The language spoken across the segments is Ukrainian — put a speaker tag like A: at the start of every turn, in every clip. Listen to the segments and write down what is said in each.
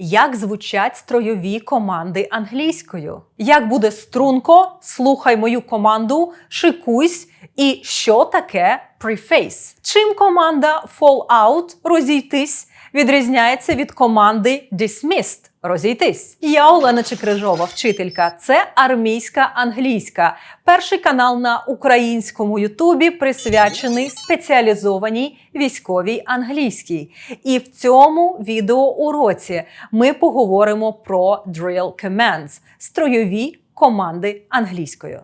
A: Як звучать стройові команди англійською? Як буде струнко, слухай мою команду, шикуйсь і що таке preface? Чим команда fall out розійтись відрізняється від команди dismissed розійтись? Я Олена Чекрижова, вчителька. Це армійська англійська. Перший канал на українському Ютубі присвячений спеціалізованій військовій англійській. І в цьому відеоуроці ми поговоримо про drill commands – строєві команди англійською.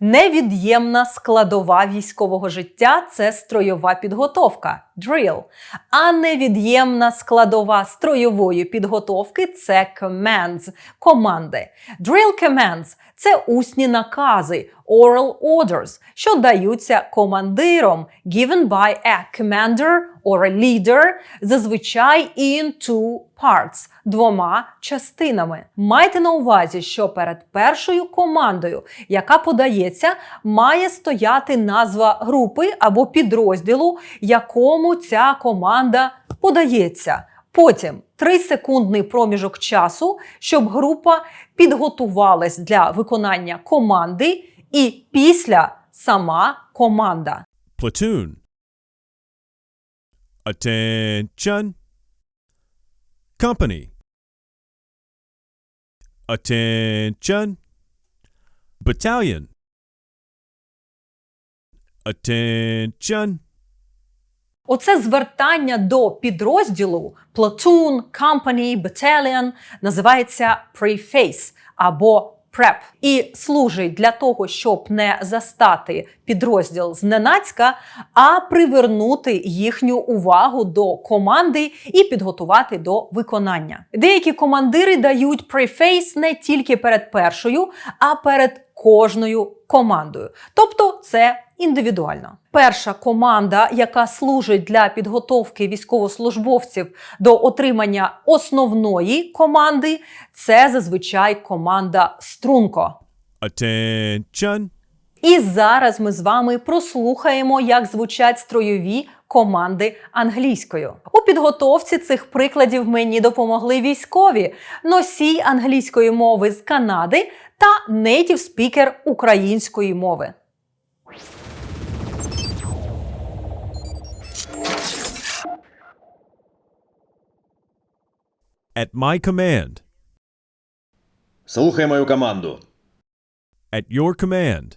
A: Невід'ємна складова військового життя це строєва підготовка drill. А невід'ємна складова строєвої підготовки це commands команди. Drill commands це усні накази oral orders, що даються командиром given by a commander or a leader, зазвичай in two parts двома частинами. Майте на увазі, що перед першою командою, яка подається, має стояти назва групи або підрозділу, якому ця команда подається. Потім 3-секундний проміжок часу, щоб група підготувалась для виконання команди, і після сама команда.
B: Platoon. Attention. Company. Attention. Battalion. Attention.
A: Оце звертання до підрозділу platoon, company, battalion називається preface або prep і служить для того, щоб не застати підрозділ зненацька, а привернути їхню увагу до команди і підготувати до виконання. Деякі командири дають preface не тільки перед першою, а перед кожною командою. Тобто це індивідуально. Перша команда, яка служить для підготовки військовослужбовців до отримання основної команди, це зазвичай команда струнко.
B: Attention.
A: І зараз ми з вами прослухаємо, як звучать строєві команди англійською. У підготовці цих прикладів мені допомогли військові, носій англійської мови з Канади та нейтів спікер української мови.
B: At my command.
C: Слухай мою команду.
B: At your command.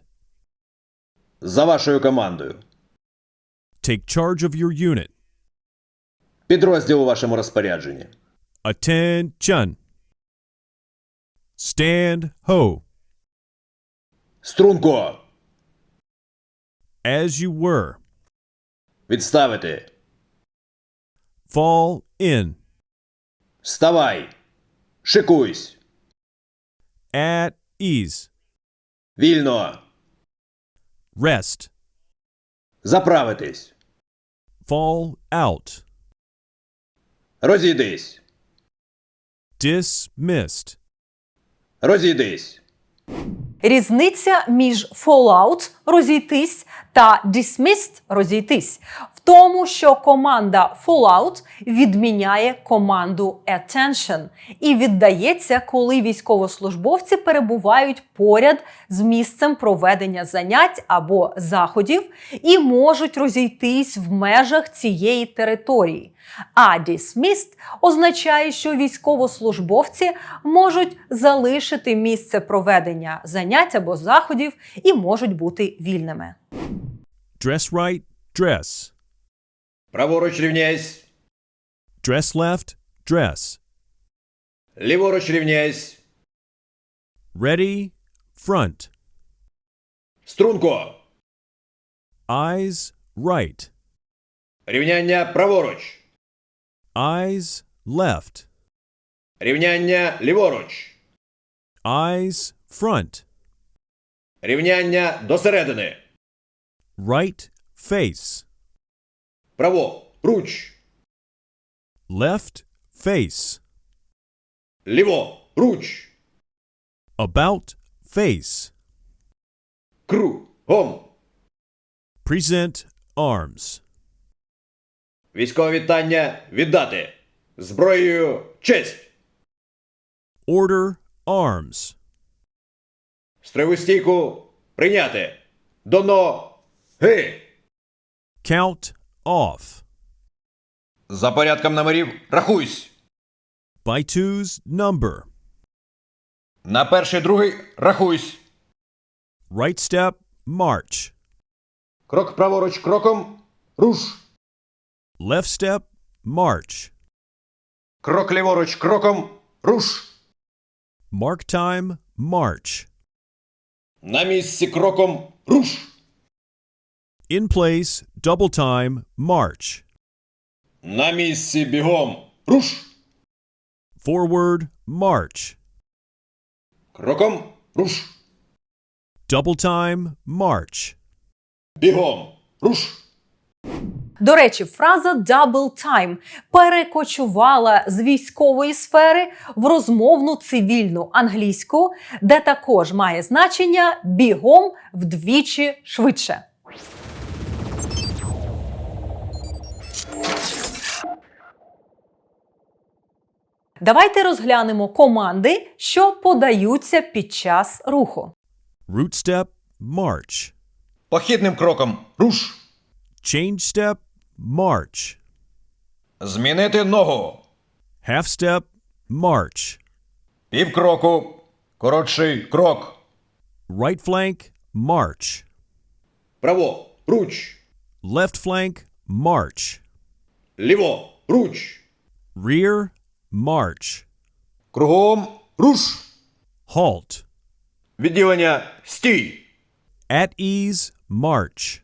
C: За вашою командою.
B: Take charge of your unit.
C: Підрозділ у вашому розпорядженні.
B: Attention. Stand ho.
C: Струнко.
B: As you were.
C: Відставити.
B: Fall in.
C: Вставай. Шикуйсь.
B: At ease.
C: Вільно.
B: Rest.
C: Заправитись.
B: Fall out.
C: Розійдись.
B: Dismissed.
C: Розійдись.
A: Різниця між fallout – розійтись та dismissed – розійтись тому, що команда fallout відміняє команду attention і віддається, коли військовослужбовці перебувають поряд з місцем проведення занять або заходів і можуть розійтись в межах цієї території. А dismissed означає, що військовослужбовці можуть залишити місце проведення занять або заходів і можуть бути вільними.
B: Dress right. Dress.
C: Праворуч рівняйсь.
B: Dress left. Dress.
C: Ліворуч рівняйсь.
B: Ready. Front.
C: Струнко.
B: Eyes right.
C: Рівняння праворуч.
B: Eyes left.
C: Рівняння ліворуч.
B: Eyes front.
C: Рівняння до середини.
B: Right face.
C: Право. Руч.
B: Left face.
C: Ліво. Руч.
B: About face.
C: Кругом.
B: Present arms.
C: Військове вітання віддати. Зброєю честь.
B: Order arms.
C: Строєву стійку прийняти. До ноги.
B: Count off.
C: За порядком номерів рахуйсь.
B: By twos number.
C: На перший, другий рахуйсь.
B: Right step march.
C: Крок праворуч кроком. Руш.
B: Left step march.
C: Крок ліворуч кроком. Руш.
B: Mark time march.
C: На місці кроком. Руш.
B: In place double time march.
C: На місці бігом. Руш.
B: Forward march.
C: Кроком. Руш.
B: Double time march.
C: Бігом. Руш.
A: До речі, фраза double time перекочувала з військової сфери в розмовну цивільну англійську, де також має значення бігом вдвічі швидше. Давайте розглянемо команди, що подаються під час руху.
B: Root step march.
C: Похідним кроком. Руш.
B: Change step march.
C: Змінити ногу.
B: Half step march.
C: Півкроку. Коротший крок.
B: Right flank march.
C: Право. Руч.
B: Left flank march.
C: Ліво. Руч.
B: Rear march.
C: Кругом. Руш.
B: Halt.
C: Відділення. Стій.
B: At ease march.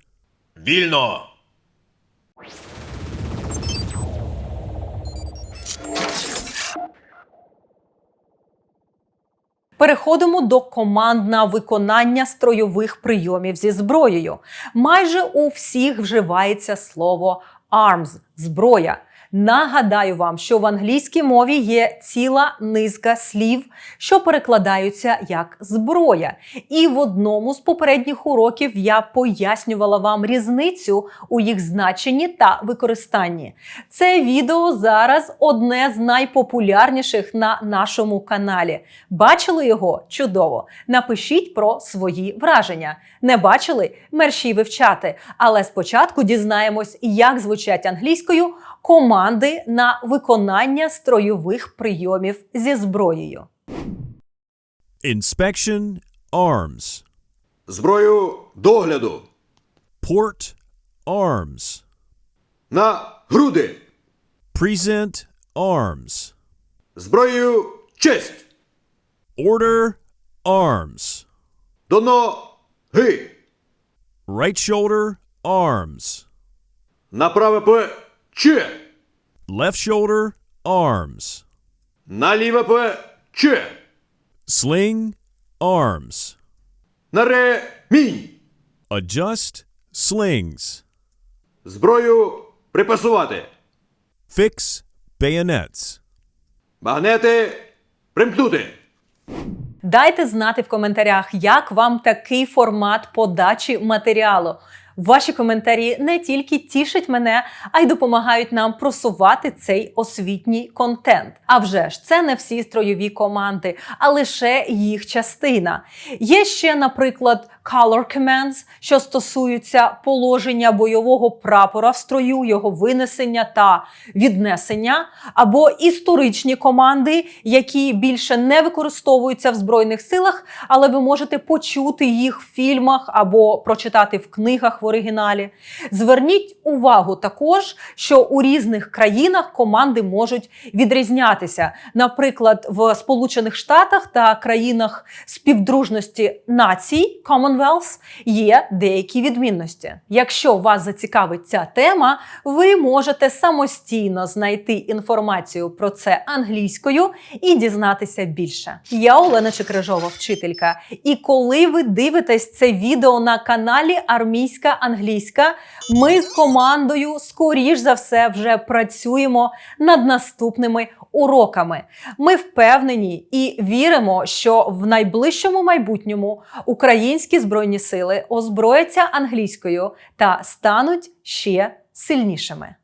C: Вільно.
A: Переходимо до команд на виконання стройових прийомів зі зброєю. Майже у всіх вживається слово arms зброя. Нагадаю вам, що в англійській мові є ціла низка слів, що перекладаються як зброя. І в одному з попередніх уроків я пояснювала вам різницю у їх значенні та використанні. Це відео зараз одне з найпопулярніших на нашому каналі. Бачили його? Чудово! Напишіть про свої враження. Не бачили? Мерші вивчати. Але спочатку дізнаємось, як звучать англійською команди на виконання стройових прийомів зі зброєю.
B: Inspection arms.
C: Зброю догляду.
B: Port arms.
C: На груди.
B: Present arms.
C: Зброєю честь.
B: Order arms.
C: До ноги.
B: Right shoulder arms.
C: На праве плече.
B: Left shoulder arms.
C: На ліве плече.
B: Sling arms.
C: На ремінь.
B: Adjust slings.
C: Зброю припасувати.
B: Fix bayonets.
C: Багнети примкнути.
A: Дайте знати в коментарях, як вам такий формат подачі матеріалу. Ваші коментарі не тільки тішать мене, а й допомагають нам просувати цей освітній контент. А вже ж це не всі строєві команди, а лише їх частина. Є ще, наприклад, color commands, що стосуються положення бойового прапора в строю, його винесення та віднесення, або історичні команди, які більше не використовуються в збройних силах, але ви можете почути їх в фільмах або прочитати в книгах в оригіналі. Зверніть увагу також, що у різних країнах команди можуть відрізнятися. Наприклад, в Сполучених Штатах та країнах співдружності націй Commonwealth є деякі відмінності. Якщо вас зацікавить ця тема, ви можете самостійно знайти інформацію про це англійською і дізнатися більше. Я Олена Чекрижова, вчителька. І коли ви дивитесь це відео на каналі Армійська англійська, ми з командою, скоріш за все, вже працюємо над наступними уроками. Ми впевнені і віримо, що в найближчому майбутньому українські збройні сили озброяться англійською та стануть ще сильнішими.